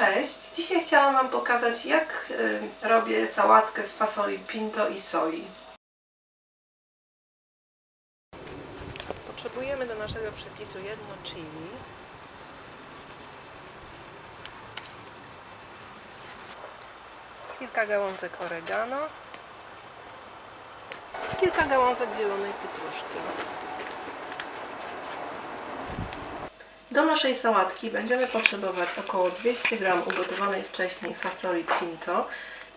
Cześć! Dzisiaj chciałam Wam pokazać jak y, robię sałatkę z fasoli pinto i soi. Potrzebujemy do naszego przepisu jedno chili, kilka gałązek oregano, kilka gałązek zielonej pietruszki. Do naszej sałatki będziemy potrzebować około 200 g ugotowanej wcześniej fasoli pinto,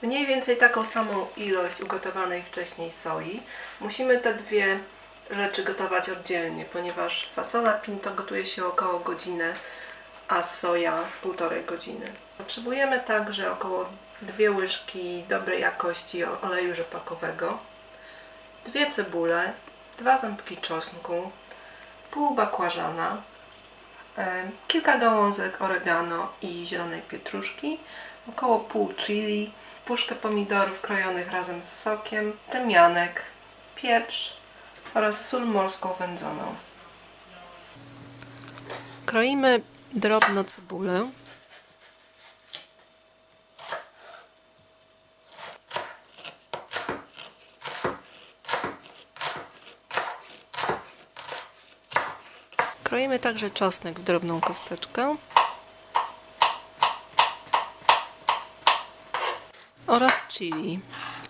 mniej więcej taką samą ilość ugotowanej wcześniej soi. Musimy te dwie rzeczy gotować oddzielnie, ponieważ fasola pinto gotuje się około godziny, a soja półtorej godziny. Potrzebujemy także około dwie łyżki dobrej jakości oleju rzepakowego, dwie cebule, dwa ząbki czosnku, pół bakłażana, kilka gałązek oregano i zielonej pietruszki, około pół chili, puszkę pomidorów krojonych razem z sokiem, tymianek, pieprz oraz sól morską wędzoną. Kroimy drobno cebulę. Kroimy także czosnek w drobną kosteczkę oraz chili.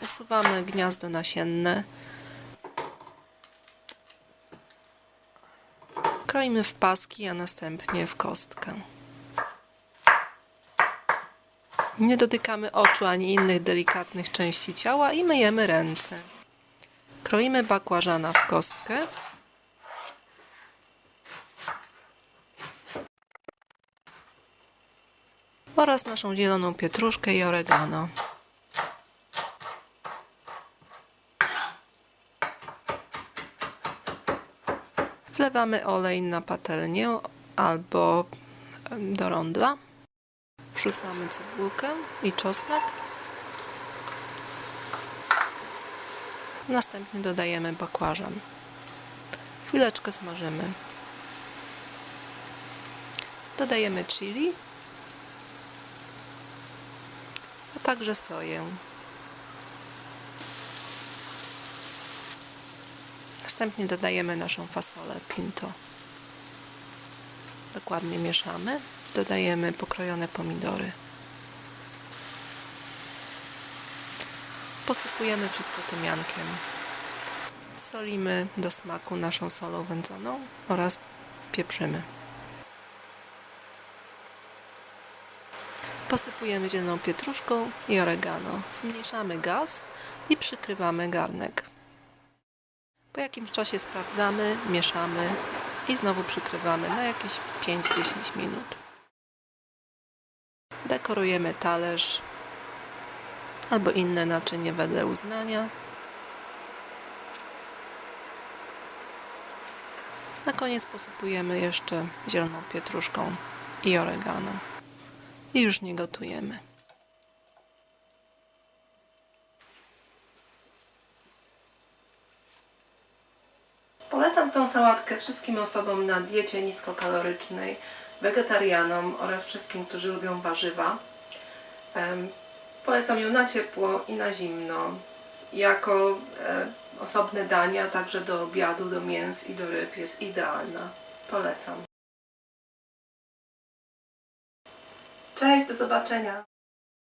Usuwamy gniazdo nasienne. Kroimy w paski, a następnie w kostkę. Nie dotykamy oczu ani innych delikatnych części ciała i myjemy ręce. Kroimy bakłażana w kostkę. Oraz naszą zieloną pietruszkę i oregano. Wlewamy olej na patelnię albo do rondla. Wrzucamy cebulkę i czosnek. Następnie dodajemy bakłażan. Chwileczkę smażymy. Dodajemy chili a także soję. Następnie dodajemy naszą fasolę pinto. Dokładnie mieszamy. Dodajemy pokrojone pomidory. Posypujemy wszystko tymiankiem. Solimy do smaku naszą solą wędzoną oraz pieprzymy. Posypujemy zieloną pietruszką i oregano. Zmniejszamy gaz i przykrywamy garnek. Po jakimś czasie sprawdzamy, mieszamy i znowu przykrywamy na jakieś 5-10 minut. Dekorujemy talerz albo inne naczynie wedle uznania. Na koniec posypujemy jeszcze zieloną pietruszką i oregano i już nie gotujemy. Polecam tą sałatkę wszystkim osobom na diecie niskokalorycznej, wegetarianom oraz wszystkim, którzy lubią warzywa. Polecam ją na ciepło i na zimno, jako e, osobne danie, a także do obiadu, do mięs i do ryb jest idealna. Polecam. Cześć, do zobaczenia.